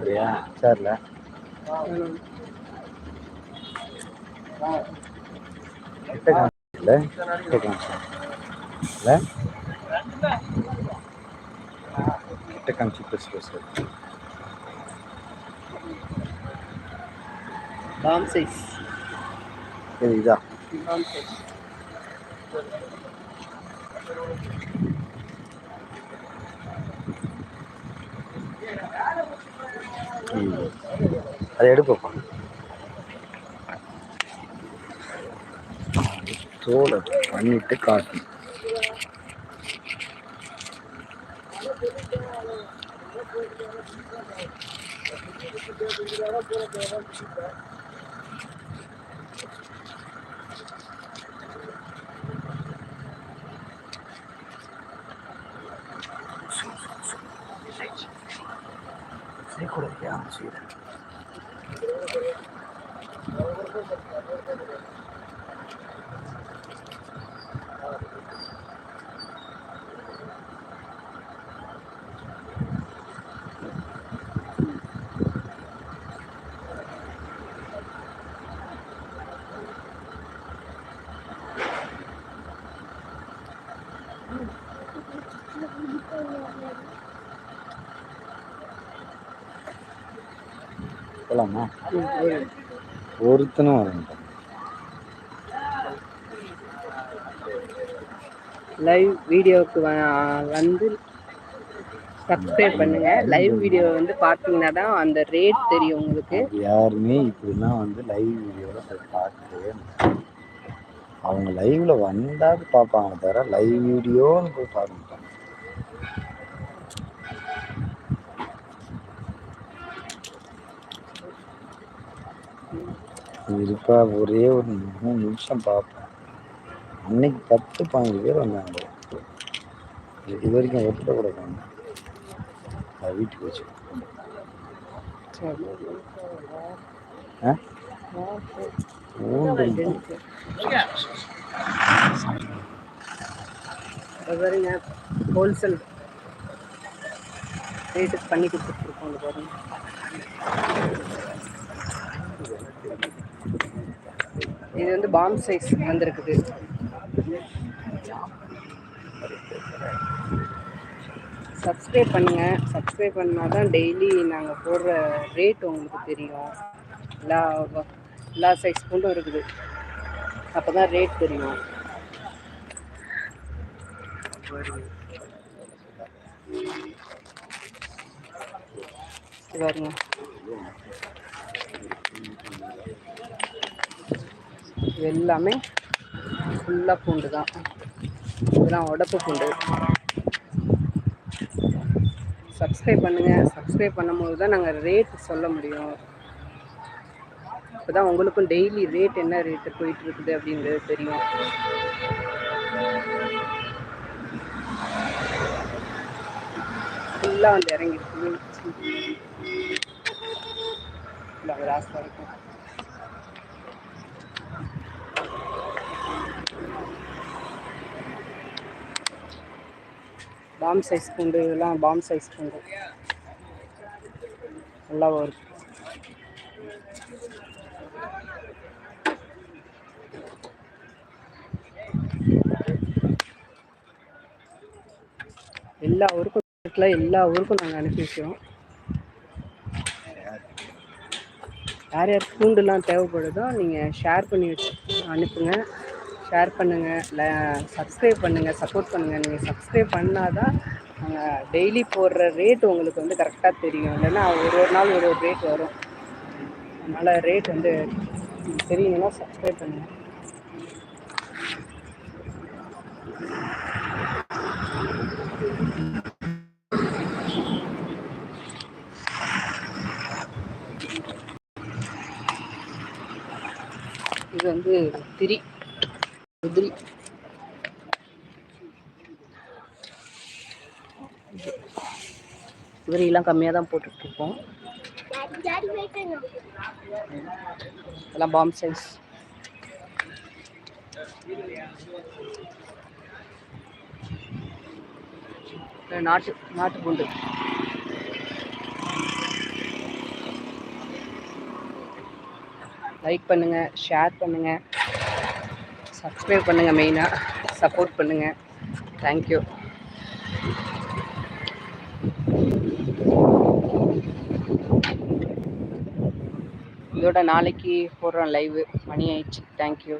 உட்காரியா சேர்ல. கிட்ட காமிச்சில்ல கிட்ட காமிச்சேன் இல்லை கிட்ட காமிச்சு பாம் சைஸ் இது இதா? பாம் சைஸ் அதை எடுப்போம் தோலை பண்ணிட்டு காட்டணும் ね、これで安心だ。Thank you. போலாமா? ஒருத்தனும் வர லைவ் வீடியோவுக்கு வந்து சப்ஸ்கிரைப் பண்ணுங்க. லைவ் வீடியோ வந்து பார்த்தீங்கன்னா தான் அந்த ரேட் தெரியும் உங்களுக்கு. யாருமே இப்படிலாம் வந்து லைவ் வீடியோவில் போய் பார்க்கவே அவங்க லைவ்ல வந்தாது பார்ப்பாங்க தவிர லைவ் வீடியோன்னு போய் பார்க்க மாட்டாங்க. இருப்பா ஒரே ஒரு மூணு நிமிஷம் பார்ப்பேன் அன்னைக்கு பத்து பதினஞ்சு பேர் வந்தாங்க. இது வரைக்கும் ஒருத்தர் கூட காணும். வீட்டுக்கு வச்சு பாருங்க ஹோல்சேல் ரேட்டுக்கு பண்ணி கொடுத்துருக்கோம் பாருங்க இது வந்து பாம் சைஸ் வந்திருக்குது. சப்ஸ்கிரைப் பண்ணுங்க. சப்ஸ்கிரைப் பண்ணால் தான் டெய்லி நாங்கள் போடுற ரேட் உங்களுக்கு தெரியும். எல்லா எல்லா சைஸ் கொண்டும் இருக்குது. அப்போ தான் ரேட் தெரியும். இது பாருங்க. இது எல்லாமே ஃபுல்லாக பூண்டு தான். இதெல்லாம் உடப்பு பூண்டு. சப்ஸ்கிரைப் பண்ணுங்கள் சப்ஸ்கிரைப் பண்ணும்போது தான் நாங்கள் ரேட் சொல்ல முடியும். இப்போ தான் உங்களுக்கும் டெய்லி ரேட் என்ன ரேட்டு போயிட்டு இருக்குது அப்படின்றது தெரியும். ஃபுல்லாக வந்து இறங்கிருக்கு ஃபுல்லாக ராஸ்தாக இருக்கும் பாம் சைஸ் பூண்டு இதெல்லாம் பாம் சைஸ் பூண்டு நல்லா வரும். எல்லா ஊருக்கும் வீட்டில் எல்லா ஊருக்கும் நாங்கள் அனுப்பி வைக்கிறோம். யார் யார் பூண்டுலாம் தேவைப்படுதோ நீங்கள் ஷேர் பண்ணி வச்சு அனுப்புங்க. ஷேர் பண்ணுங்கள் சப்ஸ்கிரைப் பண்ணுங்கள் சப்போர்ட் பண்ணுங்கள் நீங்கள் சப்ஸ்கிரைப் பண்ணால் தான் நாங்கள் டெய்லி போடுற ரேட் உங்களுக்கு வந்து கரெக்டாக தெரியும். இல்லைன்னா ஒரு ஒரு நாள் ஒரு ஒரு ரேட் வரும். அதனால் ரேட் வந்து தெரியணும்னா சப்ஸ்கிரைப் பண்ணுங்கள் இது வந்து திரி. உதிரி உதிரியெல்லாம் கம்மியாக தான் போட்டுட்ருக்கோம். எல்லாம் பாம் சைஸ் நாட்டு நாட்டு பூண்டு. லைக் பண்ணுங்க ஷேர் பண்ணுங்க. சப்ஸ்கிரைப் பண்ணுங்கள் மெயினாக சப்போர்ட் பண்ணுங்கள் தேங்க்யூ இதோட நாளைக்கு போடுறோம் லைவு மணி ஆயிடுச்சு. தேங்க்யூ